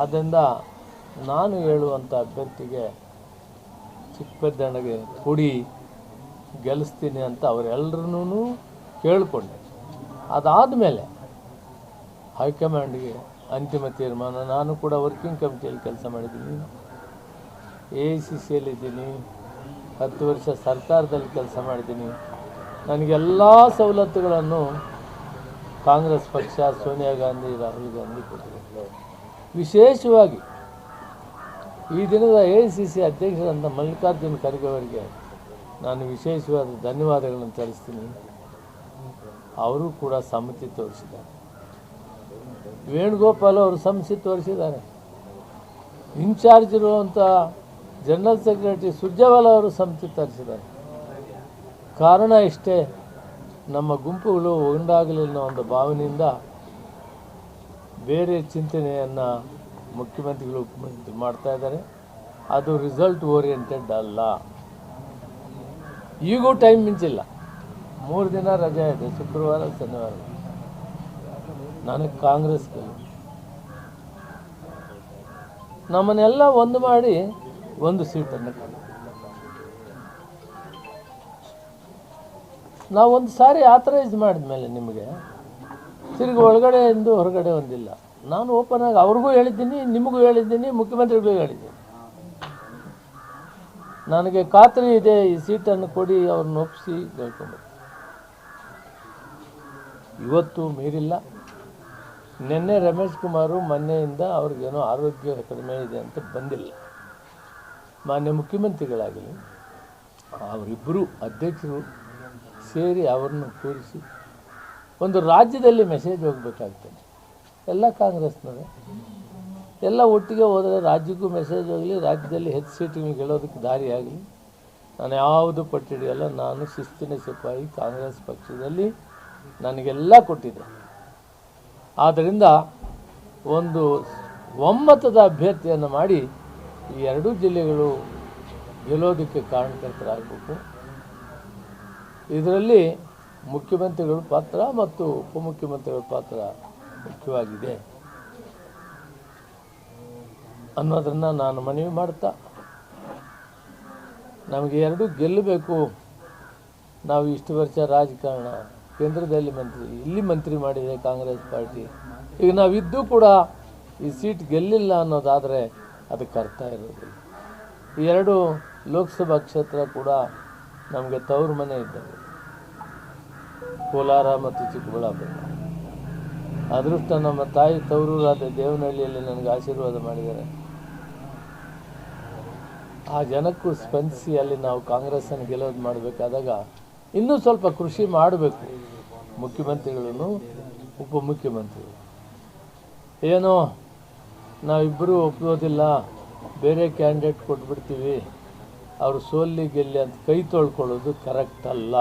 ಆದ್ದರಿಂದ ನಾನು ಹೇಳುವಂಥ ಅಭ್ಯರ್ಥಿಗೆ ಚಿಕ್ಕಪೆದ್ದಣ್ಣಗೆ ಕೊಡಿ, ಗೆಲ್ಲಿಸ್ತೀನಿ ಅಂತ ಅವರೆಲ್ಲರೂ ಕೇಳಿಕೊಂಡೆ. ಅದಾದ ಮೇಲೆ ಹೈಕಮಾಂಡ್ಗೆ ಅಂತಿಮ ತೀರ್ಮಾನ, ನಾನು ಕೂಡ ವರ್ಕಿಂಗ್ ಕಮಿಟಿಯಲ್ಲಿ ಕೆಲಸ ಮಾಡಿದ್ದೀನಿ. ಎ ಐ ಸಿ ಸಿಯಲ್ಲಿದ್ದೀನಿ ಹತ್ತು ವರ್ಷ ಸರ್ಕಾರದಲ್ಲಿ ಕೆಲಸ ಮಾಡಿದ್ದೀನಿ. ನನಗೆಲ್ಲ ಸವಲತ್ತುಗಳನ್ನು ಕಾಂಗ್ರೆಸ್ ಪಕ್ಷ, ಸೋನಿಯಾ ಗಾಂಧಿ, ರಾಹುಲ್ ಗಾಂಧಿ ಕೊಟ್ಟಿದೆ ವಿಶೇಷವಾಗಿ ಈ ದಿನದ ಎ ಸಿ ಸಿ ಅಧ್ಯಕ್ಷರಂತ ಮಲ್ಲಿಕಾರ್ಜುನ್ ಖರ್ಗೆ ಅವರಿಗೆ ನಾನು ವಿಶೇಷವಾದ ಧನ್ಯವಾದಗಳನ್ನು ತಿಳಿಸ್ತೀನಿ ಅವರು ಕೂಡ ಸಮ್ಮತಿ ತೋರಿಸಿದ್ದಾರೆ. ವೇಣುಗೋಪಾಲ್ ಅವರು ಸಮ್ಮತಿ ತೋರಿಸಿದ್ದಾರೆ. ಇನ್ಚಾರ್ಜ್ ಇರುವಂಥ ಜನರಲ್ ಸೆಕ್ರೆಟರಿ ಸುರ್ಜೇವಾಲ ಅವರು ಸಮ್ಮತಿ ತೋರಿಸಿದ್ದಾರೆ. ಕಾರಣ ಇಷ್ಟೇ, ನಮ್ಮ ಗುಂಪುಗಳು ಒಂದಾಗಲಿ ಅನ್ನೋ ಒಂದು ಭಾವನೆಯಿಂದ ಬೇರೆ ಚಿಂತನೆಯನ್ನು ಮುಖ್ಯಮಂತ್ರಿಗಳು ಮಾಡ್ತಾ ಇದ್ದಾರೆ. ಅದು ರಿಸಲ್ಟ್ ಓರಿಯೆಂಟೆಡ್ ಅಲ್ಲ. ಈಗೂ ಟೈಮ್ ಮಿಂಚಿಲ್ಲ. ಮೂರು ದಿನ ರಜೆ ಇದೆ, ಶುಕ್ರವಾರ, ಶನಿವಾರ. ನನಗೆ ಕಾಂಗ್ರೆಸ್ ನಮ್ಮನ್ನೆಲ್ಲ ಒಂದು ಮಾಡಿ ಒಂದು ಸೀಟನ್ನು ನಾವು ಒಂದು ಸಾರಿ ಆಥರೈಸ್ ಮಾಡಿದ್ಮೇಲೆ ನಿಮಗೆ ತಿರುಗಿ ಒಳಗಡೆ ಎಂದು ಹೊರಗಡೆ ಒಂದಿಲ್ಲ. ನಾನು ಓಪನ್ ಆಗಿ ಅವ್ರಿಗೂ ಹೇಳಿದ್ದೀನಿ, ನಿಮಗೂ ಹೇಳಿದ್ದೀನಿ, ಮುಖ್ಯಮಂತ್ರಿಗಳಿಗೂ ಹೇಳಿದ್ದೀನಿ. ನನಗೆ ಖಾತ್ರಿ ಇದೆ ಈ ಸೀಟನ್ನು ಕೊಡಿ, ಅವ್ರನ್ನ ಒಪ್ಪಿಸಿ ಕೇಳ್ಕೊಂಡು ಇವತ್ತು ಮೀರಿಲ್ಲ. ನಿನ್ನೆ ರಮೇಶ್ ಕುಮಾರು ಮೊನ್ನೆಯಿಂದ ಅವ್ರಿಗೇನೋ ಆರೋಗ್ಯ ಕಡಿಮೆ ಇದೆ ಅಂತ ಬಂದಿಲ್ಲ. ಮಾನ್ಯ ಮುಖ್ಯಮಂತ್ರಿಗಳಾಗಲಿ, ಅವರಿಬ್ಬರು ಅಧ್ಯಕ್ಷರು ಸೇರಿ ಅವರನ್ನು ಕೂರಿಸಿ ಒಂದು ರಾಜ್ಯದಲ್ಲಿ ಮೆಸೇಜ್ ಹೋಗಬೇಕಾಗ್ತದೆ. ಎಲ್ಲ ಕಾಂಗ್ರೆಸ್ನವೇ. ಎಲ್ಲ ಒಟ್ಟಿಗೆ ಹೋದರೆ ರಾಜ್ಯಕ್ಕೂ ಮೆಸೇಜ್ ಹೋಗಲಿ, ರಾಜ್ಯದಲ್ಲಿ ಹೆಚ್ಚು ಸೀಟಿಗೆ ಗೆಲ್ಲೋದಕ್ಕೆ ದಾರಿ ಆಗಲಿ. ನಾನು ಯಾವುದು ಪಟ್ಟಿಡಿಯಲ್ಲ, ನಾನು ಶಿಸ್ತಿನ ಸಿಪಾಯಿ ಕಾಂಗ್ರೆಸ್ ಪಕ್ಷದಲ್ಲಿ ನನಗೆಲ್ಲ ಕೊಟ್ಟಿದೆ ಆದ್ದರಿಂದ ಒಂದು ಒಮ್ಮತದ ಅಭ್ಯರ್ಥಿಯನ್ನು ಮಾಡಿ ಈ ಎರಡೂ ಜಿಲ್ಲೆಗಳು ಗೆಲ್ಲೋದಕ್ಕೆ ಕಾರಣಕರ್ತರಾಗಬೇಕು. ಇದರಲ್ಲಿ ಮುಖ್ಯಮಂತ್ರಿಗಳ ಪಾತ್ರ ಮತ್ತು ಉಪಮುಖ್ಯಮಂತ್ರಿಗಳ ಪಾತ್ರ ಮುಖ್ಯವಾಗಿದೆ. ಅನ್ನೋದನ್ನು ನಾನು ಮನವಿ ಮಾಡ್ತಾ, ನಮಗೆ ಎರಡೂ ಗೆಲ್ಲಬೇಕು. ನಾವು ಇಷ್ಟು ವರ್ಷ ರಾಜಕಾರಣ, ಕೇಂದ್ರದಲ್ಲಿ ಮಂತ್ರಿ, ಇಲ್ಲಿ ಮಂತ್ರಿ ಮಾಡಿದೆ ಕಾಂಗ್ರೆಸ್ ಪಾರ್ಟಿ. ಈಗ ನಾವಿದ್ದು ಕೂಡ ಈ ಸೀಟ್ ಗೆಲ್ಲಿಲ್ಲ ಅನ್ನೋದಾದರೆ ಅದಕ್ಕೆ ಅರ್ಥ ಇರೋದಿಲ್ಲ. ಈ ಎರಡು ಲೋಕಸಭಾ ಕ್ಷೇತ್ರ ಕೂಡ ನಮಗೆ ತವರು ಮನೆ ಇದ್ದವು ಕೋಲಾರ ಮತ್ತು ಚಿಕ್ಕಬಳ್ಳಾಪುರ. ಅದೃಷ್ಟ ನಮ್ಮ ತಾಯಿ ತವರೂರಾದ ದೇವನಹಳ್ಳಿಯಲ್ಲಿ ನನಗೆ ಆಶೀರ್ವಾದ ಮಾಡಿದ್ದಾರೆ. ಆ ಜನಕ್ಕೂ ಸ್ಪಂದಿಸಿ ಅಲ್ಲಿ ನಾವು ಕಾಂಗ್ರೆಸ್ಸನ್ನು ಗೆಲ್ಲೋದು ಮಾಡಬೇಕಾದಾಗ ಇನ್ನೂ ಸ್ವಲ್ಪ ಕೃಷಿ ಮಾಡಬೇಕು. ಮುಖ್ಯಮಂತ್ರಿಗಳನ್ನು, ಉಪಮುಖ್ಯಮಂತ್ರಿಗಳು. ಏನೋ, ನಾವಿಬ್ಬರೂ ಒಪ್ಪೋದಿಲ್ಲ ಬೇರೆ ಕ್ಯಾಂಡಿಡೇಟ್ ಕೊಟ್ಬಿಡ್ತೀವಿ. ಅವರು ಸೋಲ್ಲಿ ಗೆಲ್ಲಿ ಅಂತ ಕೈ ತೊಳ್ಕೊಳ್ಳೋದು ಕರೆಕ್ಟ್ ಅಲ್ಲ.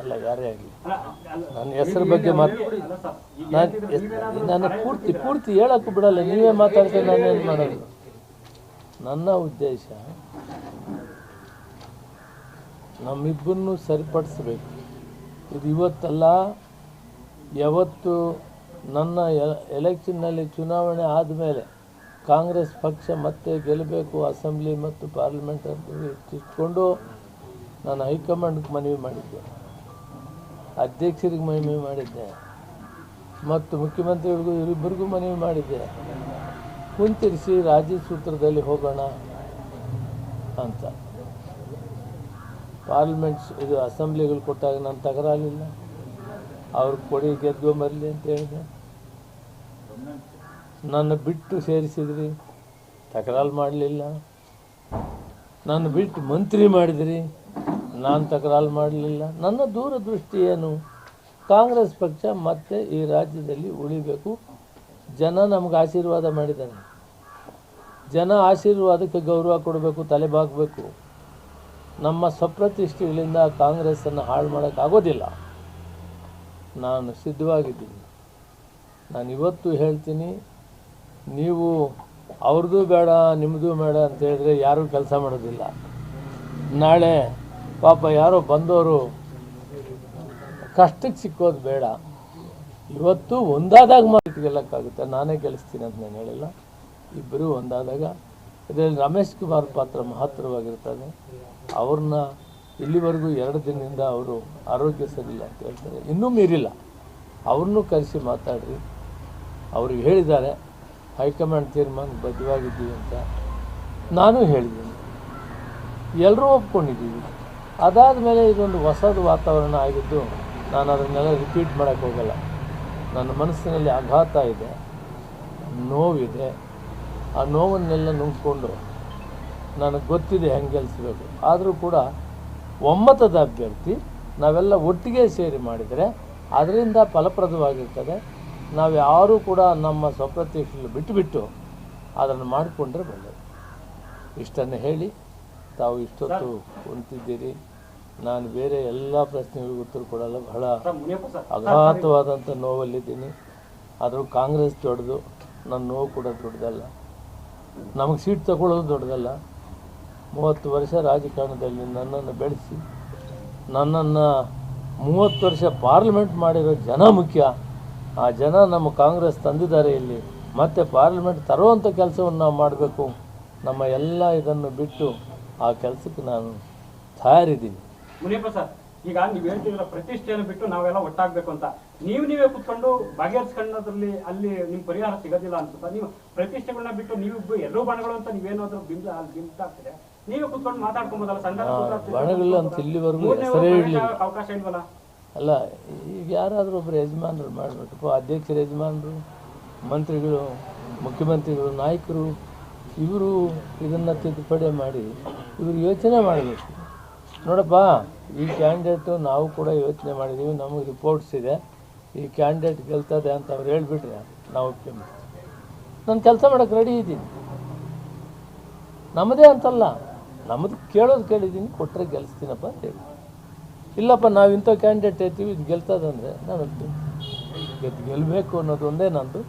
ಅಲ್ಲ, ಯಾರೇ ಆಗಲಿ. ನನ್ನ ಹೆಸರು ಬಗ್ಗೆ ಮಾತು ನಾನು ಪೂರ್ತಿ ಪೂರ್ತಿ ಹೇಳಕ್ಕೂ ಬಿಡಲ್ಲ. ನೀವೇ ಮಾತಾಡ್ತೀನಿ ನಾನೇನು ಮಾಡೋದು? ನನ್ನ ಉದ್ದೇಶ, ನಮ್ಮಿಬ್ಬರನ್ನು ಸರಿಪಡಿಸ್ಬೇಕು. ಇದು ಇವತ್ತಲ್ಲ, ಯಾವತ್ತು ನನ್ನ ಎಲೆಕ್ಷನ್ನಲ್ಲಿ ಚುನಾವಣೆ ಆದಮೇಲೆ ಕಾಂಗ್ರೆಸ್ ಪಕ್ಷ ಮತ್ತೆ ಗೆಲ್ಲಬೇಕು ಅಸೆಂಬ್ಲಿ ಮತ್ತು ಪಾರ್ಲಿಮೆಂಟ್ ಅಂತ ಇಟ್ಕೊಂಡು ನಾನು ಹೈಕಮಾಂಡ್ಗೆ ಮನವಿ ಮಾಡಿದ್ದೆ. ಅಧ್ಯಕ್ಷರಿಗೆ ಮನವಿ ಮಾಡಿದ್ದೆ. ಮತ್ತು ಮುಖ್ಯಮಂತ್ರಿಗಳಿಗೂ ಇವರಿಬ್ಬರಿಗೂ ಮನವಿ ಮಾಡಿದ್ದೆ. ಕುಂತಿರಿಸಿ ರಾಜ್ಯ ಸೂತ್ರದಲ್ಲಿ ಹೋಗೋಣ ಅಂತ. ಪಾರ್ಲಿಮೆಂಟ್ಸ್ ಇದು ಅಸೆಂಬ್ಲಿಗಳು ಕೊಟ್ಟಾಗ ನಾನು ತಕರಾಲಿಲ್ಲ ಅವ್ರಿಗೆ ಕೊಡಿ ಗೆದ್ಕೊಂಬರಲಿ ಅಂತ ಹೇಳಿದೆ. ನನ್ನ ಬಿಟ್ಟು ಸೇರಿಸಿದ್ರಿ. ತಕರಾರು ಮಾಡಲಿಲ್ಲ. ನಾನು ಬಿಟ್ಟು ಮಂತ್ರಿ ಮಾಡಿದ್ರಿ. ನಾನು ತಕರಾರು ಮಾಡಲಿಲ್ಲ. ನನ್ನ ದೂರದೃಷ್ಟಿ ಏನು? ಕಾಂಗ್ರೆಸ್ ಪಕ್ಷ ಮತ್ತೆ ಈ ರಾಜ್ಯದಲ್ಲಿ ಉಳಿಬೇಕು. ಜನ ನಮ್ಗೆ ಆಶೀರ್ವಾದ ಮಾಡಿದ್ದಾನೆ. ಜನ ಆಶೀರ್ವಾದಕ್ಕೆ ಗೌರವ ಕೊಡಬೇಕು, ತಲೆ ಬಾಗಬೇಕು ನಮ್ಮ ಸ್ವಪ್ರತಿಷ್ಠೆಗಳಿಂದ ಕಾಂಗ್ರೆಸ್ಸನ್ನು ಹಾಳು ಮಾಡೋಕ್ಕಾಗೋದಿಲ್ಲ ನಾನು ಸಿದ್ಧವಾಗಿದ್ದೀನಿ. ನಾನು ಇವತ್ತು ಹೇಳ್ತೀನಿ, ನೀವು ಅವ್ರದ್ದು ಬೇಡ ನಿಮ್ಮದು ಬೇಡ ಅಂತ ಹೇಳಿದ್ರೆ ಯಾರೂ ಕೆಲಸ ಮಾಡೋದಿಲ್ಲ. ನಾಳೆ ಪಾಪ ಯಾರೋ ಬಂದವರು ಕಷ್ಟಕ್ಕೆ ಸಿಕ್ಕೋದು ಬೇಡ. ಇವತ್ತು ಒಂದಾದಾಗ ಮಾತು ಗೆಲ್ಲಕ್ಕಾಗುತ್ತೆ ನಾನೇ ಗೆಲ್ಲಿಸ್ತೀನಿ ಅಂತ ನಾನು ಹೇಳಿಲ್ಲ. ಇಬ್ಬರೂ ಒಂದಾದಾಗ. ಇದರಲ್ಲಿ ರಮೇಶ್ ಕುಮಾರ್ ಪಾತ್ರ ಮಹತ್ತರವಾಗಿರ್ತದೆ ಅವ್ರನ್ನ ಇಲ್ಲಿವರೆಗೂ ಎರಡು ದಿನದಿಂದ ಅವರು ಆರೋಗ್ಯ ಸರಿಯಿಲ್ಲ ಅಂತ ಹೇಳ್ತಾರೆ. ಇನ್ನೂ ಮೀರಿಲ್ಲ. ಅವ್ರನ್ನೂ ಕರೆಸಿ ಮಾತಾಡ್ರಿ. ಅವ್ರಿಗೆ ಹೇಳಿದ್ದಾರೆ, ಹೈಕಮಾಂಡ್ ತೀರ್ಮಾನ ಬದ್ಧವಾಗಿದ್ದೀವಿ ಅಂತ. ನಾನು ಹೇಳಿದ್ದೀನಿ. ಎಲ್ಲರೂ ಒಪ್ಕೊಂಡಿದ್ದೀವಿ. ಅದಾದ ಮೇಲೆ ಇದೊಂದು ಹೊಸದು ವಾತಾವರಣ ಆಗಿದ್ದು ನಾನು ಅದನ್ನೆಲ್ಲ ರಿಪೀಟ್ ಮಾಡೋಕ್ಕೆ ಹೋಗಲ್ಲ. ನನ್ನ ಮನಸ್ಸಿನಲ್ಲಿ ಆಘಾತ ಇದೆ, ನೋವಿದೆ. ಆ ನೋವನ್ನೆಲ್ಲ ನುಂಗ್ಕೊಂಡು ನನಗೆ ಗೊತ್ತಿದೆ ಹೆಂಗೆ ಗೆಲ್ಲಿಸಬೇಕು ಆದರೂ ಕೂಡ ಒಮ್ಮತದ ಅಭ್ಯರ್ಥಿ ನಾವೆಲ್ಲ ಒಟ್ಟಿಗೆ ಸೇರಿ ಮಾಡಿದರೆ ಅದರಿಂದ ಫಲಪ್ರದವಾಗಿರ್ತದೆ. ನಾವು ಯಾರೂ ಕೂಡ ನಮ್ಮ ಸ್ವಪ್ರತಿಷ್ಠೆಯಲ್ಲಿ ಬಿಟ್ಟುಬಿಟ್ಟು ಅದನ್ನು ಮಾಡಿಕೊಂಡ್ರೆ ಒಳ್ಳೆಯದು ಇಷ್ಟನ್ನು ಹೇಳಿ ತಾವು ಇಷ್ಟೊತ್ತು ಕುಂತಿದ್ದೀರಿ. ನಾನು ಬೇರೆ ಎಲ್ಲ ಪ್ರಶ್ನೆಗಳಿಗೂ ಉತ್ತರ ಕೊಡಲ್ಲ ಬಹಳ ಅಘಾತವಾದಂಥ ನೋವಲ್ಲಿದ್ದೀನಿ. ಆದರೂ ಕಾಂಗ್ರೆಸ್ ದೊಡ್ಡದು ನನ್ನ ನೋವು ಕೂಡ ದೊಡ್ಡದಲ್ಲ. ನಮಗೆ ಸೀಟ್ ತಗೊಳ್ಳೋದು ದೊಡ್ಡದಲ್ಲ. ಮೂವತ್ತು ವರ್ಷ ರಾಜಕಾರಣದಲ್ಲಿ ನನ್ನನ್ನು ಬೆಳೆಸಿ ನನ್ನನ್ನು ಮೂವತ್ತು ವರ್ಷ ಪಾರ್ಲಿಮೆಂಟ್ ಮಾಡಿರೋ ಜನ ಮುಖ್ಯ. ಆ ಜನ ನಮ್ಮ ಕಾಂಗ್ರೆಸ್ ತಂದಿದ್ದಾರೆ ಇಲ್ಲಿ. ಮತ್ತೆ ಪಾರ್ಲಿಮೆಂಟ್ ತರುವಂಥ ಕೆಲಸವನ್ನು ನಾವು ಮಾಡಬೇಕು. ನಮ್ಮ ಎಲ್ಲ ಇದನ್ನು ಬಿಟ್ಟು ಆ ಕೆಲಸಕ್ಕೆ ನಾನು ತಯಾರಿದ್ದೀನಿ. ಮುನಿಯಪ್ಪ ಸರ್ ಈಗ ನೀವು ಹೇಳ್ತಿದ್ರ ಪ್ರತಿಷ್ಠೆಯನ್ನು ಬಿಟ್ಟು ನಾವೆಲ್ಲ ಒಟ್ಟಾಗ್ಬೇಕು ಅಂತ. ನೀವು ನೀವೇ ಕುತ್ಕೊಂಡು ಬಗೆಹರಿಸ್ಕೊಂಡದ್ರಲ್ಲಿ ಅಲ್ಲಿ ನಿಮ್ ಪರಿಹಾರ ಸಿಗೋದಿಲ್ಲ ಅನ್ಸುತ್ತಾ? ನೀವು ಪ್ರತಿಷ್ಠೆಗಳನ್ನ ಬಿಟ್ಟು ನೀವು ಎಲ್ಲರೂ ಬಣಗಳು ಅಂತ ನೀವೇನಾದ್ರೂ ಬಿಂಬ ಅಲ್ಲಿ ಬಿಂಬ ಆಗ್ತಿದೆ ನೀವೇ ಕುತ್ಕೊಂಡು ಮಾತಾಡ್ಕೊಬೋದಲ್ಲ ಸಣ್ಣ ಅಂತ ಇಲ್ಲಿವರೆಗೂ ಅವಕಾಶ ಇಲ್ವಲ್ಲ? ಅಲ್ಲ ಈಗ ಯಾರಾದರೂ ಒಬ್ಬರು ಯಜಮಾನರು ಮಾಡಬೇಕಪ್ಪ ಅಧ್ಯಕ್ಷರ ಯಜಮಾನರು ಮಂತ್ರಿಗಳು ಮುಖ್ಯಮಂತ್ರಿಗಳು ನಾಯಕರು ಇವರು ಇದನ್ನು ತಿದ್ದುಪಡಿ ಮಾಡಿ ಇವರು ಯೋಚನೆ ಮಾಡಬೇಕು. ನೋಡಪ್ಪ, ಈ ಕ್ಯಾಂಡಿಡೇಟು ನಾವು ಕೂಡ ಯೋಚನೆ ಮಾಡಿದ್ದೀವಿ ನಮಗೆ ರಿಪೋರ್ಟ್ಸ್ ಇದೆ. ಈ ಕ್ಯಾಂಡಿಡೇಟ್ ಗೆಲ್ತದೆ ಅಂತ ಅವ್ರು ಹೇಳಿಬಿಟ್ರೆ ನಾವು ನಾನು ಕೆಲಸ ಮಾಡೋಕೆ ರೆಡಿ ಇದ್ದೀನಿ. ನಮ್ಮದೇ ಅಂತಲ್ಲ ನಮ್ಮದು ಕೇಳೋದು ಕೇಳಿದ್ದೀನಿ ಕೊಟ್ಟರೆ ಗೆಲ್ಲಿಸ್ತೀನಪ್ಪ ಅಂತ ಹೇಳಿ. ಇಲ್ಲಪ್ಪ, ನಾವು ಇಂಥ ಕ್ಯಾಂಡಿಡೇಟ್ ಐತೀವಿ ಇದು ಗೆಲ್ತದಂದರೆ ನಾನು. ಗೆದ್ದು ಗೆಲ್ಲಬೇಕು ಅನ್ನೋದು ಒಂದೇ ನಂದು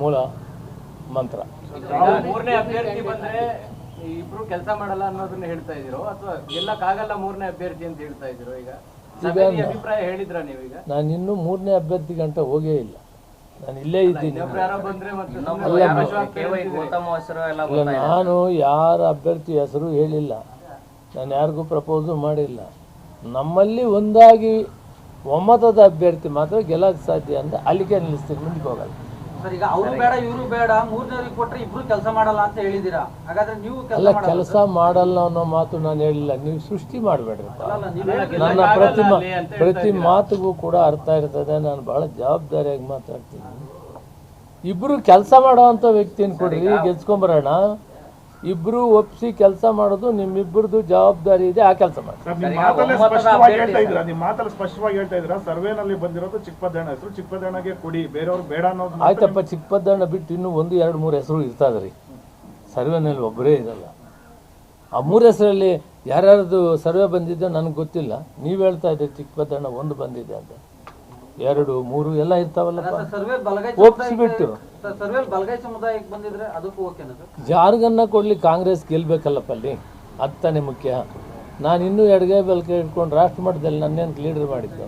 ಮೂಲ ಮಂತ್ರ. ಇಬ್ರು ಕೆಲಸ ಮಾಡಲ್ಲ ಅನ್ನೋದನ್ನ ಹೇಳ್ತಾ ಇದೀರೋ ಅಥವಾ ಗೆಲ್ಲಕ್ಕಾಗಲ್ಲ ಮೂರನೇ ಅಭ್ಯರ್ಥಿ ಅಂತ ಹೇಳ್ತಾ ಇದೀರೋ ಈಗ? ಅಭಿಪ್ರಾಯ ಹೇಳಿದ್ರ ನೀವೀಗ ನಾನು ಇನ್ನು ಮೂರನೇ ಅಭ್ಯರ್ಥಿ ಗಂಟ ಹೋಗೇ ಇಲ್ಲ. ನಾನು ಇಲ್ಲೇ ಇದ್ದೀನಿ. ನಾನು ಯಾರ ಅಭ್ಯರ್ಥಿ ಹೆಸರು ಹೇಳಿಲ್ಲ. ನಾನು ಯಾರಿಗೂ ಪ್ರಪೋಸು ಮಾಡಿಲ್ಲ. ನಮ್ಮಲ್ಲಿ ಒಂದಾಗಿ ಒಮ್ಮತದ ಅಭ್ಯರ್ಥಿ ಮಾತ್ರ ಗೆಲ್ಲಕ್ಕೆ ಸಾಧ್ಯ ಅಂತ ಅಲ್ಲಿಗೆ ನಿಲ್ಲಿಸ್ತೀನಿ ಮುಂದಕ್ಕೆ ಹೋಗಲ್ಲ. ಸರ್ ಈಗ ಅವರು ಬೇಡ ಇವರು ಬೇಡ ಮೂರನೇವ್ರಿಗೆ ಕೊಟ್ರೆ ಇಬ್ರು ಕೆಲಸ ಮಾಡಲ್ಲ ಅಂತ ಹೇಳಿದಿರಾ? ಹಾಗಾದ್ರೆ ನೀವು ಕೆಲಸ ಅಲ್ಲ ಕೆಲಸ ಮಾಡಲ್ಲ ಅನ್ನೋ ಮಾತು ನಾನು ಹೇಳಿಲ್ಲ. ನೀವು ಸೃಷ್ಟಿ ಮಾಡಬೇಡ್ರಪ್ಪ ನನ್ನ ಪ್ರತಿ ಪ್ರತಿ ಮಾತುಗೂ ಕೂಡ ಅರ್ಥ ಇರ್ತದೆ. ನಾನು ಬಹಳ ಜವಾಬ್ದಾರಿಯಾಗಿ ಮಾತಾಡ್ತೀನಿ. ಇಬ್ರು ಕೆಲಸ ಮಾಡೋವಂಥ ವ್ಯಕ್ತಿನ ಕೊಡ್ರಿ ಗೆಲ್ಸ್ಕೊಂಬರೋಣ ಇಬ್ರು ಒಪ್ಸಿ ಕೆಲಸ ಮಾಡೋದು ನಿಮ್ಮಿಬ್ಬರದು ಜವಾಬ್ದಾರಿ ಇದೆ ಆ ಕೆಲಸ ಮಾಡಿ. ಸ್ಪಷ್ಟವಾಗಿ ಹೇಳ್ತಾ ಇದ್ದೀರಾ? ನಿಮ್ಮ ಮಾತಲ್ಲಿ ಸ್ಪಷ್ಟವಾಗಿ ಹೇಳ್ತಾ ಇದ್ದೀರಾ? ಸರ್ವೇನಲ್ಲಿ ಬಂದಿರೋದು ಚಿಕ್ಕಪದ್ದಣ್ಣ ಹೆಸರು. ಚಿಕ್ಕಪದ್ದಣ್ಣಗೆ ಕೊಡಿ ಬೇರೆಯವ್ರು ಬೇಡ ಅನ್ನೋದು ಆಯ್ತಪ್ಪ ಚಿಕ್ಕಪದ್ದಣ್ಣ ಬಿಟ್ಟು ಇನ್ನೂ ಒಂದು ಎರಡು ಮೂರು ಹೆಸರು ಇರ್ತದ್ರಿ ರೀ ಸರ್ವೆನಲ್ಲಿ ಒಬ್ಬರೇ ಇದಲ್ಲ ಆ ಮೂರು ಹೆಸರಲ್ಲಿ ಯಾರ್ಯಾರದು ಸರ್ವೆ ಬಂದಿದ್ದೆ ನನಗೆ ಗೊತ್ತಿಲ್ಲ. ನೀವು ಹೇಳ್ತಾ ಇದ್ದೀರಿ ಚಿಕ್ಕಪದ್ದಣ್ಣ ಒಂದು ಬಂದಿದೆ ಅಂತ. ಎರಡು ಮೂರು ಎಲ್ಲ ಇರ್ತಾವಲ್ಲಪ್ಪ. ಸರ್ವೆ ಜಾರ್ಗನ್ನ ಕೊಡ್ಲಿ ಕಾಂಗ್ರೆಸ್ ಗೆಲ್ಬೇಕಲ್ಲಪ್ಪ ಅಲ್ಲಿ ಅದು ತಾನೇ ಮುಖ್ಯ. ನಾನು ಇನ್ನೂ ಎಡಗೈ ಬಲಕೆ ಇಟ್ಕೊಂಡು ರಾಷ್ಟ್ರ ಮಟ್ಟದಲ್ಲಿ ನನ್ನೇನು ಲೀಡರ್ ಮಾಡಿದ್ದು?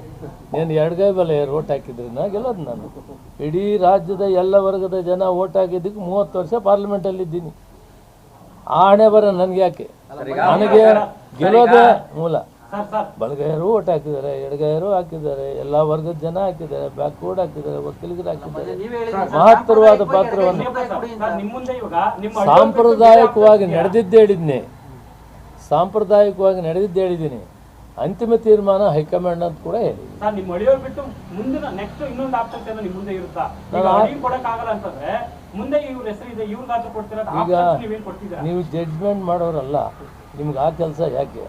ನೀನು ಎಡಗೈ ಬಲ ಓಟ್ ಹಾಕಿದ್ರೆ ನಾ ಗೆಲ್ಲೋದು ನಾನು. ಇಡೀ ರಾಜ್ಯದ ಎಲ್ಲ ವರ್ಗದ ಜನ ಓಟ್ ಹಾಕಿದ್ದಕ್ಕೆ ಮೂವತ್ತು ವರ್ಷ ಪಾರ್ಲಿಮೆಂಟಲ್ಲಿ ಇದ್ದೀನಿ. ಆ ಹಣೆ ಬರ ನನಗೆ ಯಾಕೆ ನನಗೆ ಗೆಲ್ಲೋದೇ ಮೂಲ. ಬಲಗೈಯರು ಓಟ್ ಹಾಕಿದ್ದಾರೆ ಎಡಗೈಯರು ಹಾಕಿದ್ದಾರೆ ಎಲ್ಲ ವರ್ಗದ ಜನ ಹಾಕಿದ್ದಾರೆ ಬ್ಯಾಕ್ವರ್ಡ್ ಹಾಕಿದ್ದಾರೆ ವಕೀಲಿಗರು ಹಾಕಿದ್ದಾರೆ. ಮಹತ್ತರವಾದ ಪಾತ್ರವನ್ನು ಸಾಂಪ್ರದಾಯಿಕವಾಗಿ ನಡೆದಿದ್ದೇ ಹೇಳಿದ್ನಿ. ಸಾಂಪ್ರದಾಯಿಕವಾಗಿ ನಡೆದಿದ್ದು ಹೇಳಿದ್ದೀನಿ. ಅಂತಿಮ ತೀರ್ಮಾನ ಹೈಕಮಾಂಡ್ ಅಂತ ಕೂಡ ಹೇಳಿ ಈಗ ನೀವು ಜಡ್ಜ್ಮೆಂಟ್ ಮಾಡೋರಲ್ಲ ನಿಮ್ಗೆ ಆ ಕೆಲಸ ಯಾಕೆ?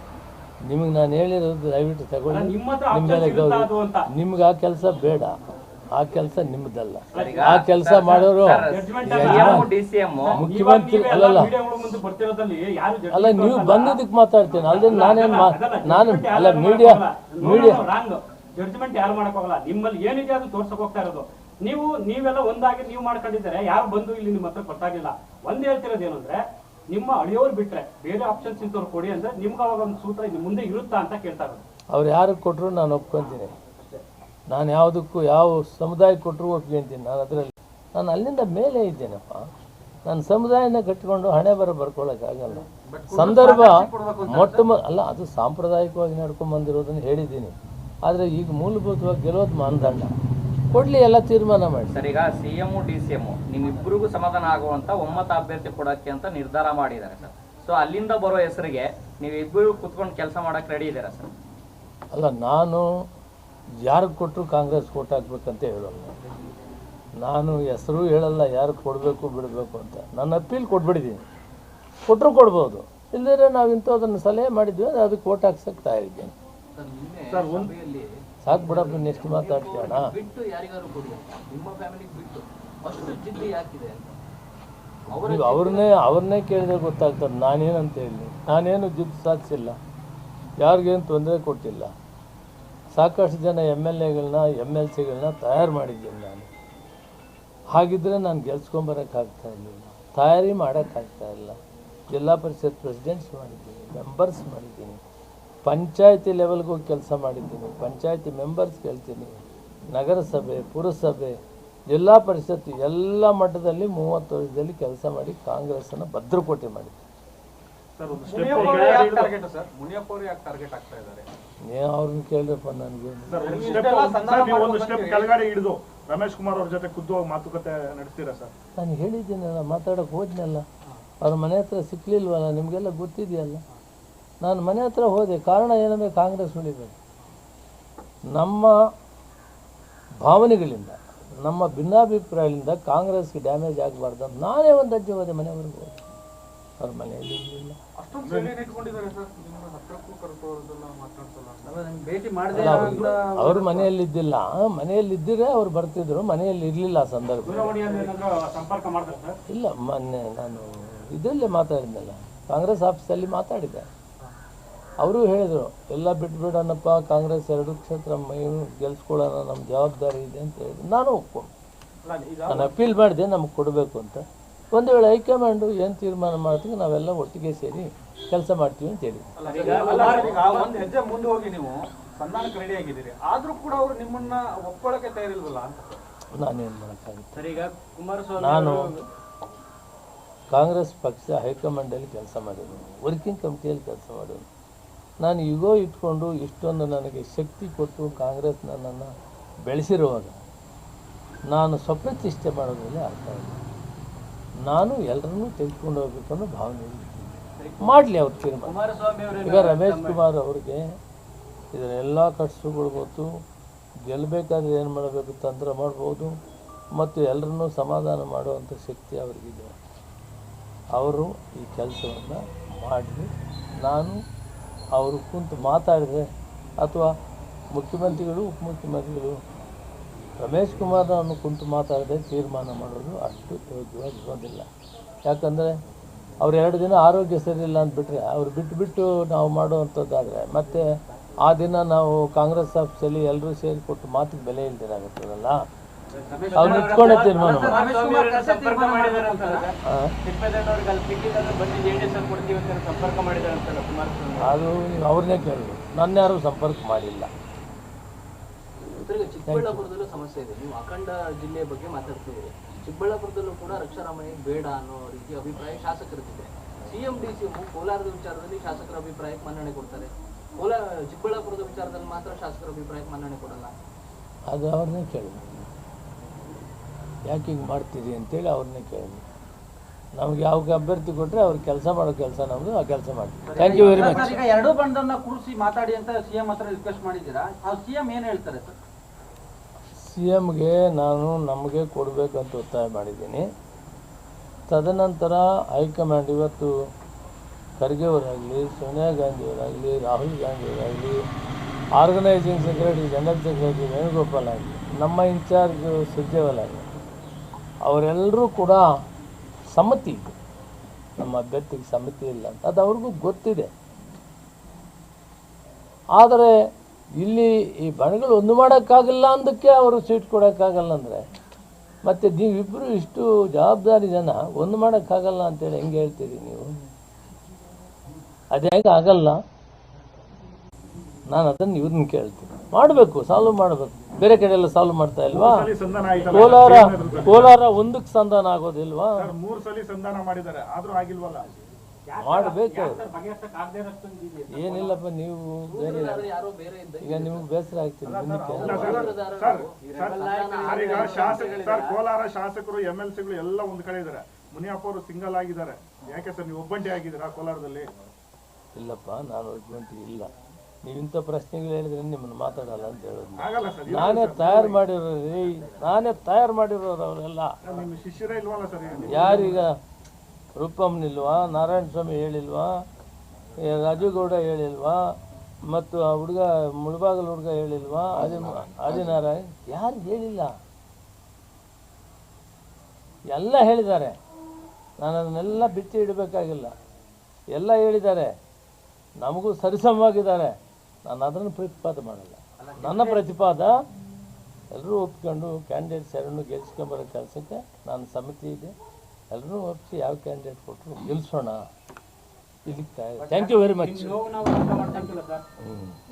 ನಿಮಗೆ ನಾನು ಹೇಳಿರೋದು ದಯವಿಟ್ಟು ತಗೊಳ್ಳಿ. ನಿಮ್ಮ ಮೇಲೆ ಗೌರವ? ನಿಮ್ಗೆ ಆ ಕೆಲಸ ಬೇಡ. ಆ ಕೆಲಸ ನಿಮ್ಮದಲ್ಲ ಆ ಕೆಲಸ ಮಾಡೋರು ಜಡ್ಜ್ಮೆಂಟ್ ಮುಖ್ಯಮಂತ್ರಿ ಅಲ್ಲಲ್ಲ. ಮುಂದೆ ಬರ್ತಿರೋದ್ರಲ್ಲಿ ಯಾರು ಅಲ್ಲ ನೀವು ಬಂದಿದ್ದಕ್ಕೆ ಮಾತಾಡ್ತೀನಿ. ಅಲ್ಲದೆ ನಾನೇನು ನಾನು ಅಲ್ಲ ಮೀಡಿಯಾ ಮೀಡಿಯಾ. ಜಡ್ಜ್ಮೆಂಟ್ ಯಾರು ಮಾಡಕ್ಕಾಗಲ್ಲ ನಿಮ್ಮಲ್ಲಿ ಏನಿದೆ ಅದು ತೋರ್ಸಕ್ ಹೋಗ್ತಾ ಇರೋದು. ನೀವು ನೀವೆಲ್ಲ ಒಂದಾಗಿ ನೀವು ಮಾಡ್ಕೊಂಡಿದ್ದಾರೆ? ಯಾರು ಬಂದು ಇಲ್ಲಿ ನಿಮ್ಮ ಹತ್ರ ಗೊತ್ತಾಗಿಲ್ಲ. ಒಂದ್ ಹೇಳ್ತಿರೋದು ಏನು ಅಂದ್ರೆ ನಿಮ್ಮ ಅಳಿಯೋರು ಬಿಟ್ರೆ ಬೇರೆ ಆಪ್ಷನ್ಸ್ ಇಂಥವ್ರು ಕೊಡಿ ಅಂದ್ರೆ ನಿಮ್ಗೆ ಅವಾಗ ಒಂದು ಸೂತ್ರ ಇದು ಮುಂದೆ ಇರುತ್ತಾ ಅಂತ ಕೇಳ್ತಾ ಇರೋದು. ಅವ್ರು ಯಾರು ಕೊಟ್ಟರು ನಾನು ಒಪ್ಕೊಂತೀನಿ. ನಾನು ಯಾವುದಕ್ಕೂ ಯಾವ ಸಮುದಾಯ ಕೊಟ್ಟರು ಒಪ್ಕೊಂತೀನಿ ನಾನು ಅದರಲ್ಲಿ. ನಾನು ಅಲ್ಲಿಂದ ಮೇಲೆ ಇದ್ದೇನಪ್ಪ. ನಾನು ಸಮುದಾಯನ ಕಟ್ಟಿಕೊಂಡು ಹಣೆ ಬರ ಬರ್ಕೊಳ್ಳೋಕ್ಕಾಗಲ್ಲ. ಸಂದರ್ಭ ಮೊಟ್ಟ ಅಲ್ಲ ಅದು ಸಾಂಪ್ರದಾಯಿಕವಾಗಿ ನಡ್ಕೊಂಡು ಬಂದಿರೋದನ್ನು ಹೇಳಿದ್ದೀನಿ. ಆದರೆ ಈಗ ಮೂಲಭೂತವಾಗಿ ಗೆಲ್ಲೋದು ಮಾನದಂಡ. ಕೊಡಲಿ ಎಲ್ಲ ತೀರ್ಮಾನ ಮಾಡಿ. ಸರ್ ಈಗ C M D C M ನಿಮ್ಮಿಬ್ಬರಿಗೂ ಸಮಾಧಾನ ಆಗುವಂತ ಒಮ್ಮತ ಅಭ್ಯರ್ಥಿ ಕೊಡಕ್ಕೆ ಅಂತ ನಿರ್ಧಾರ ಮಾಡಿದ್ದಾರೆ ಸರ್. ಸೊ ಅಲ್ಲಿಂದ ಬರೋ ಹೆಸರಿಗೆ ನೀವಿಬ್ಬರು ಕುತ್ಕೊಂಡು ಕೆಲಸ ಮಾಡಕ್ಕೆ ರೆಡಿ ಇದ್ದೀರಾ ಸರ್? ಅಲ್ಲ ನಾನು ಯಾರು ಕೊಟ್ಟರು ಕಾಂಗ್ರೆಸ್ ಕೋಟ್ ಹಾಕ್ಬೇಕಂತ ಹೇಳೋಲ್ಲ. ನಾನು ಹೆಸರು ಹೇಳಲ್ಲ ಯಾರು ಕೊಡಬೇಕು ಬಿಡಬೇಕು ಅಂತ. ನನ್ನ ಅಪ್ಪೀಲ್ ಕೊಟ್ಬಿಡಿದ್ದೀನಿ ಕೊಟ್ಟರು ಕೊಡ್ಬೋದು. ಇಲ್ಲದ್ರೆ ನಾವು ಇಂಥದನ್ನು ಸಲಹೆ ಮಾಡಿದ್ವಿ ಅದು ಅದಕ್ಕೆ ಓಟ್ ಹಾಕ್ಸಕ್ಕೆ ತಯಾರಿದ್ದೇನೆ. ಸಾಕು ಬಿಡಪ್ಪ ನೆಕ್ಸ್ಟ್ ಮಾತಾಡ್ತೀಯಣ ಬಿಟ್ಟು ಯಾರಿಗಾರು ಕೊಡಿ. ನಿಮ್ಮ ಫ್ಯಾಮಿಲಿಗೆ ಬಿಟ್ಟು. ಅಷ್ಟು ಜಿದ್ದಿ ಯಾಕಿದೆ ಅಂತ. ನೀವು ಅವ್ರನ್ನೇ ಅವ್ರನ್ನೇ ಕೇಳಿದ್ರೆ ಗೊತ್ತಾಗ್ತದೆ. ನಾನೇನಂತ ಹೇಳಿ. ನಾನೇನು ಜಿದ್ದು ಸಾಧಿಸಿಲ್ಲ ಯಾರಿಗೇನು ತೊಂದರೆ ಕೊಟ್ಟಿಲ್ಲ. ಸಾಕಷ್ಟು ಜನ ಎಂ ಎಲ್ ಎಗಳನ್ನ ಎಂ ಎಲ್ ಸಿಗಳನ್ನ ತಯಾರು ಮಾಡಿದ್ದೀನಿ ನಾನು. ಹಾಗಿದ್ರೆ ನಾನು ಗೆಲ್ಸ್ಕೊಂಬರೋಕ್ಕಾಗ್ತಾ ಇರಲಿಲ್ಲ. ತಯಾರಿ ಮಾಡೋಕ್ಕಾಗ್ತಾ ಇಲ್ಲ. ಜಿಲ್ಲಾ ಪರಿಷತ್ ಪ್ರೆಸಿಡೆಂಟ್ಸ್ ಮಾಡಿದ್ದೀನಿ ಮೆಂಬರ್ಸ್ ಮಾಡಿದ್ದೀನಿ. ಪಂಚಾಯತಿ ಲೆವೆಲ್ಗೂ ಕೆಲಸ ಮಾಡಿದ್ದೀನಿ. ಪಂಚಾಯತಿ ಮೆಂಬರ್ಸ್ ಕೇಳ್ತೀನಿ. ನಗರಸಭೆ ಪುರಸಭೆ ಜಿಲ್ಲಾ ಪರಿಷತ್ತು ಎಲ್ಲ ಮಟ್ಟದಲ್ಲಿ ಮೂವತ್ತು ವರ್ಷದಲ್ಲಿ ಕೆಲಸ ಮಾಡಿ ಕಾಂಗ್ರೆಸ್ಸನ್ನು ಭದ್ರಕೋಟೆ ಮಾಡಿದ್ದೆ ಸರ್ ಒಂದು ಸ್ಟೆಪ್ ಸರ್? ಮುನಿಯಪ್ಪ ಅವರು ಟಾರ್ಗೆಟ್ ಆಗ್ತಾ ಇದ್ದಾರೆ? ನೀವು ಅವ್ರನ್ನ ಕೇಳ್ರಪ್ಪ ನನಗೆ. ಸರ್ ಒಂದು ಸ್ಟೆಪ್ ಸರ್ ನೀವು ಒಂದು ಸ್ಟೆಪ್ ಕೆಳಗಡೆ ಹಿಡಿದು ರಮೇಶ್ ಕುಮಾರ್ ಅವ್ರ ಜೊತೆ ಖುದ್ದು ಮಾತುಕತೆ ನಡೆಸ್ತೀರಾ ಸರ್? ನಾನು ಹೇಳಿದ್ದೀನಲ್ಲ ಮಾತಾಡೋಕೆ ಹೋದ್ನಲ್ಲ. ಅವ್ರ ಮನೆ ಹತ್ರ ಸಿಕ್ಲಿಲ್ವಲ್ಲ ನಿಮಗೆಲ್ಲ ಗೊತ್ತಿದೆಯಲ್ಲ? ನಾನು ಮನೆ ಹತ್ರ ಹೋದೆ ಕಾರಣ ಏನಂದರೆ ಕಾಂಗ್ರೆಸ್ ಉಳಿಬೇಕು. ನಮ್ಮ ಭಾವನೆಗಳಿಂದ ನಮ್ಮ ಭಿನ್ನಾಭಿಪ್ರಾಯಗಳಿಂದ ಕಾಂಗ್ರೆಸ್ಗೆ ಡ್ಯಾಮೇಜ್ ಆಗಬಾರ್ದು ಅಂತ ನಾನೇ ಒಂದು ಅಜ್ಜೆ ಹೋದೆ ಮನೆವರೆಗೂ ಹೋದೆ. ಅವ್ರ ಮನೆಯಲ್ಲಿ ಅವ್ರ ಮನೆಯಲ್ಲಿದ್ದಿಲ್ಲ. ಮನೆಯಲ್ಲಿದ್ದರೆ ಅವ್ರು ಬರ್ತಿದ್ರು ಮನೆಯಲ್ಲಿ ಇರಲಿಲ್ಲ ಆ ಸಂದರ್ಭ. ಇಲ್ಲ ಮೊನ್ನೆ ನಾನು ಇದರಲ್ಲೇ ಮಾತಾಡಿದ್ನಲ್ಲ. ಕಾಂಗ್ರೆಸ್ ಆಫೀಸಲ್ಲಿ ಮಾತಾಡಿದೆ ಅವರು ಹೇಳಿದರು ಎಲ್ಲ ಬಿಟ್ಬಿಡೋಣಪ್ಪ ಕಾಂಗ್ರೆಸ್ ಎರಡು ಕ್ಷೇತ್ರ ಮೈ ಗೆಲ್ಸ್ಕೊಳ್ಳೋಣ ನಮ್ಮ ಜವಾಬ್ದಾರಿ ಇದೆ ಅಂತ ಹೇಳಿದ್ರು. ನಾನು ಒಪ್ಕೊಂಡು ನಾನು ಅಪೀಲ್ ಮಾಡಿದೆ ನಮಗೆ ಕೊಡಬೇಕು ಅಂತ. ಒಂದು ವೇಳೆ ಹೈಕಮಾಂಡು ಏನು ತೀರ್ಮಾನ ಮಾಡ್ತೀವಿ ನಾವೆಲ್ಲ ಒಟ್ಟಿಗೆ ಸೇರಿ ಕೆಲಸ ಮಾಡ್ತೀವಿ ಅಂತ ಹೇಳಿ ಈಗ ಒಂದ್ ಹೆಜ್ಜೆ ಮುಂದೆ ಹೋಗಿ ನೀವು ಸಂಧಾನಕ್ಕೆ ರೆಡಿ ಆಗಿದ್ದೀರಿ. ಆದ್ರೂ ಕೂಡ ಅವರು ನಿಮ್ಮನ್ನ ತಯಾರಿಲ್ವಲ್ಲ ನಾನೇನು ಮಾಡೋಕ್ಕಾಗುತ್ತೆ? ಸರ್ ಈಗ ಕುಮಾರಸ್ವಾಮಿ ನಾನು ಕಾಂಗ್ರೆಸ್ ಪಕ್ಷ ಹೈಕಮಾಂಡಲ್ಲಿ ಕೆಲಸ ಮಾಡಿದ್ದೀನಿ ವರ್ಕಿಂಗ್ ಕಮಿಟಿಯಲ್ಲಿ ಕೆಲಸ ಮಾಡೋದು. ನಾನು ಈಗೋ ಇಟ್ಕೊಂಡು ಇಷ್ಟೊಂದು ನನಗೆ ಶಕ್ತಿ ಕೊಟ್ಟು ಕಾಂಗ್ರೆಸ್ ನನ್ನನ್ನು ಬೆಳೆಸಿರುವಾಗ ನಾನು ಸ್ವಪ್ರತಿಷ್ಠೆ ಮಾಡೋದ್ರಲ್ಲಿ ಅರ್ಥ ಇಲ್ಲ. ನಾನು ಎಲ್ಲರನ್ನೂ ತೆಗೆದುಕೊಂಡು ಹೋಗ್ಬೇಕು ಅನ್ನೋ ಭಾವನೆ. ಮಾಡಲಿ ಅವ್ರ ತೀರ್ಮಾನ. ಈಗ ರಮೇಶ್ ಕುಮಾರ್ ಅವ್ರಿಗೆ ಇದರ ಎಲ್ಲ ಕಷ್ಟಗಳು ಗೊತ್ತು. ಗೆಲ್ಲಬೇಕಾದ್ರೆ ಏನು ಮಾಡಬೇಕು? ತಂತ್ರ ಮಾಡ್ಬೋದು. ಮತ್ತು ಎಲ್ಲರನ್ನೂ ಸಮಾಧಾನ ಮಾಡುವಂಥ ಶಕ್ತಿ ಅವರಿಗಿದೆ. ಅವರು ಈ ಕೆಲಸವನ್ನು ಮಾಡಲಿ. ನಾನು ಅವರು ಕುಂತು ಮಾತಾಡಿದ್ರೆ ಅಥವಾ ಮುಖ್ಯಮಂತ್ರಿಗಳು, ಉಪಮುಖ್ಯಮಂತ್ರಿಗಳು ರಮೇಶ್ ಕುಮಾರ್ನನ್ನು ಕುಂತು ಮಾತಾಡದೆ ತೀರ್ಮಾನ ಮಾಡೋದು ಅಷ್ಟು ಯೋಗ್ಯವಾಗಿರೋದಿಲ್ಲ ಯಾಕಂದರೆ ಅವ್ರು ಎರಡು ದಿನ ಆರೋಗ್ಯ ಸರಿಯಿಲ್ಲ ಅಂದ್ಬಿಟ್ರೆ, ಅವ್ರು ಬಿಟ್ಟು ಬಿಟ್ಟು ನಾವು ಮಾಡುವಂಥದ್ದಾದರೆ ಮತ್ತು ಆ ದಿನ ನಾವು ಕಾಂಗ್ರೆಸ್ ಆಫೀಸಲ್ಲಿ ಎಲ್ಲರೂ ಸೇರಿ ಕೊಟ್ಟು ಮಾತಿಗೆ ಬೆಲೆ ಇಲ್ದಿರಾಗುತ್ತದಲ್ಲ? ಅವ್ರು ಇಟ್ಕೊಂಡೇ ತೀರ್ಮಾನ. ಅದು ಅವ್ರನ್ನೇ ಕೇಳಬೇಕು. ನನ್ನ ಯಾರು ಸಂಪರ್ಕ ಮಾಡಿಲ್ಲ. ಚಿಕ್ಕಬಳ್ಳಾಪುರದಲ್ಲೂ ಸಮಸ್ಯೆ ಇದೆ. ನೀವು ಅಖಂಡ ಜಿಲ್ಲೆಯ ಬಗ್ಗೆ ಮಾತಾಡ್ತಿದ್ದೀರಿ. ಚಿಕ್ಕಬಳ್ಳಾಪುರದಲ್ಲೂ ಕೂಡ ರಕ್ಷಾರಾಮಯ್ಯ ಬೇಡ ಅನ್ನೋ ರೀತಿ ಅಭಿಪ್ರಾಯ ಶಾಸಕರಿಗಿದೆ. ಸಿಎಂ ಡಿ ಸಿ ಕೋಲಾರದ ವಿಚಾರದಲ್ಲಿ ಶಾಸಕರ ಅಭಿಪ್ರಾಯಕ್ಕೆ ಮನ್ನಣೆ ಕೊಡ್ತಾರೆ. ಕೋಲಾರ ಚಿಕ್ಕಬಳ್ಳಾಪುರದ ವಿಚಾರದಲ್ಲಿ ಮಾತ್ರ ಶಾಸಕರ ಅಭಿಪ್ರಾಯಕ್ಕೆ ಮನ್ನಣೆ ಕೊಡಲ್ಲ. ಅದು ಅವ್ರನ್ನೇ ಕೇಳಬೇಕು. ಯಾಕೆ ಹಿಂಗೆ ಮಾಡ್ತೀರಿ ಅಂತೇಳಿ ಅವ್ರನ್ನೇ ಕೇಳಿದ್ವಿ. ನಮ್ಗೆ ಯಾವ ಅಭ್ಯರ್ಥಿ ಕೊಟ್ಟರೆ ಅವ್ರು ಕೆಲಸ ಮಾಡೋ ಕೆಲಸ ನಮ್ಮದು ಆ ಕೆಲಸ ಮಾಡ್ತೀವಿ. ಥ್ಯಾಂಕ್ ಯು ವೆರಿ ಮಚ್ ಈಗ ಎರಡೂ ಬಂಡನ್ನ ಕೂರಿಸಿ ಮಾತಾಡಿ ಅಂತ ಸಿಎಂ ಹತ್ರ ರಿಕ್ವೆಸ್ಟ್ ಮಾಡಿದ್ದೀರಾ? ಆ ಸಿಎಂ ಏನು ಹೇಳ್ತಾರೆ ಸರ್? ಸಿ ಎಮ್ಗೆ ನಾನು ನಮಗೆ ಕೊಡಬೇಕಂತ ಒತ್ತಾಯ ಮಾಡಿದ್ದೀನಿ. ತದನಂತರ ಹೈಕಮಾಂಡ್ ಇವತ್ತು ಖರ್ಗೆ ಅವರಾಗಲಿ ಸೋನಿಯಾ ಗಾಂಧಿಯವರಾಗಲಿ Rahul ಗಾಂಧಿಯವರಾಗಲಿ organising secretary general secretary Venugopal ಆಗಲಿ ನಮ್ಮ ಇನ್ಚಾರ್ಜ್ ಸುರ್ಜೇವಾಲ್ ಆಗಲಿ ಅವರೆಲ್ಲರೂ ಕೂಡ ಸಮ್ಮತಿ ಇದೆ. ನಮ್ಮ ಅಭ್ಯರ್ಥಿಗೆ ಸಮ್ಮತಿ ಇಲ್ಲ ಅಂತ ಅದು ಅವ್ರಿಗೂ ಗೊತ್ತಿದೆ. ಆದರೆ ಇಲ್ಲಿ ಈ ಬಣಗಳು ಒಂದು ಮಾಡೋಕ್ಕಾಗಲ್ಲ ಅಂದಕ್ಕೆ ಅವರು ಸೀಟ್ ಕೊಡೋಕ್ಕಾಗಲ್ಲ ಅಂದರೆ? ಮತ್ತು ನೀವಿಬ್ಬರು ಇಷ್ಟು ಜವಾಬ್ದಾರಿ ಜನ, ಒಂದು ಮಾಡೋಕ್ಕಾಗಲ್ಲ ಅಂತೇಳಿ ಹೆಂಗೆ ಹೇಳ್ತೀರಿ ನೀವು? ಅದು ಆಗಲ್ಲ ನಾನು ಅದನ್ನು ಇವ್ರನ್ನ ಕೇಳ್ತೀನಿ. ಮಾಡಬೇಕು ಸಾಲ್ವ್ ಮಾಡಬೇಕು. ಬೇರೆ ಕಡೆ ಎಲ್ಲ ಸಾಲ್ವ್ ಮಾಡ್ತಾ ಇಲ್ವಾ? ಕೋಲಾರ ಕೋಲಾರ ಒಂದಕ್ಕೆ ಸಂಧಾನ ಆಗೋದಿಲ್ವಾ ಸರ್ ಮೂರ್ ಸಲಿ ಸಂಧಾನ ಮಾಡಿದ್ದಾರೆ ಆದ್ರೂ ಆಗಿಲ್ವಲ್ಲ. ಮಾಡ್ಬೇಕು? ಏನಿಲ್ಲಪ್ಪ ನೀವು ಈಗ ನಿಮ್ಗೆ ಬೇಸರ ಸರ್ ಕೋಲಾರ ಶಾಸಕರು ಎಂ ಎಲ್ ಸಿಗಳು ಎಲ್ಲ ಒಂದ್ ಕಡೆ ಇದ್ದಾರೆ. ಮುನಿಯಪ್ಪ ಅವರು ಸಿಂಗಲ್ ಆಗಿದ್ದಾರೆ. ಯಾಕೆ ಸರ್ ನೀವು ಒಬ್ಬಂಟಿ ಆಗಿದ್ದೀರಾ ಕೋಲಾರದಲ್ಲಿ? ಇಲ್ಲಪ್ಪ ನಾನು ಒಬ್ಬಂಟಿ ಇಲ್ಲ. ನೀವು ಇಂಥ ಪ್ರಶ್ನೆಗಳು ಹೇಳಿದ್ರೆ ನಿಮ್ಮನ್ನು ಮಾತಾಡಲ್ಲ ಅಂತ ಹೇಳೋದು. ನಾನೇ ತಯಾರು ಮಾಡಿರೋದು ನಾನೇ ತಯಾರು ಮಾಡಿರೋರು ಅವರೆಲ್ಲ? ಯಾರೀಗ? ರೂಪಮ್ನಿಲ್ವಾ ನಾರಾಯಣ ಸ್ವಾಮಿ ಹೇಳಿಲ್ವಾ? ರಾಜುಗೌಡ ಹೇಳಿಲ್ವಾ? ಮತ್ತು ಆ ಹುಡುಗ ಮುಳಬಾಗಲ್ ಹುಡುಗ ಹೇಳಿಲ್ವಾ? ಆದಿ ಆದಿನಾರಾಯಣ್? ಯಾರು ಹೇಳಿಲ್ಲ. ಎಲ್ಲ ಹೇಳಿದ್ದಾರೆ. ನಾನು ಅದನ್ನೆಲ್ಲ ಬಿಚ್ಚಿ ಇಡಬೇಕಾಗಿಲ್ಲ. ಎಲ್ಲ ಹೇಳಿದ್ದಾರೆ. ನಮಗೂ ಸರಿಸಮವಾಗಿದ್ದಾರೆ. ನಾನು ಅದನ್ನು ಪ್ರತಿಪಾದ ಮಾಡಲ್ಲ. ನನ್ನ ಪ್ರತಿಪಾದ ಎಲ್ಲರೂ ಒಪ್ಕೊಂಡು ಕ್ಯಾಂಡಿಡೇಟ್ಸ್ ಎರಡನ್ನೂ ಗೆಲ್ಸ್ಕೊಂಬರೋ ಕೆಲಸಕ್ಕೆ ನಾನು ಸಮಿತಿ ಇದೆ. ಎಲ್ಲರೂ ಒಪ್ಪಿಸಿ ಯಾವ ಕ್ಯಾಂಡಿಡೇಟ್ ಕೊಟ್ಟರು ಗೆಲ್ಸೋಣ. ಇದಕ್ಕೆ ಥ್ಯಾಂಕ್ ಯು ವೆರಿ ಮಚ್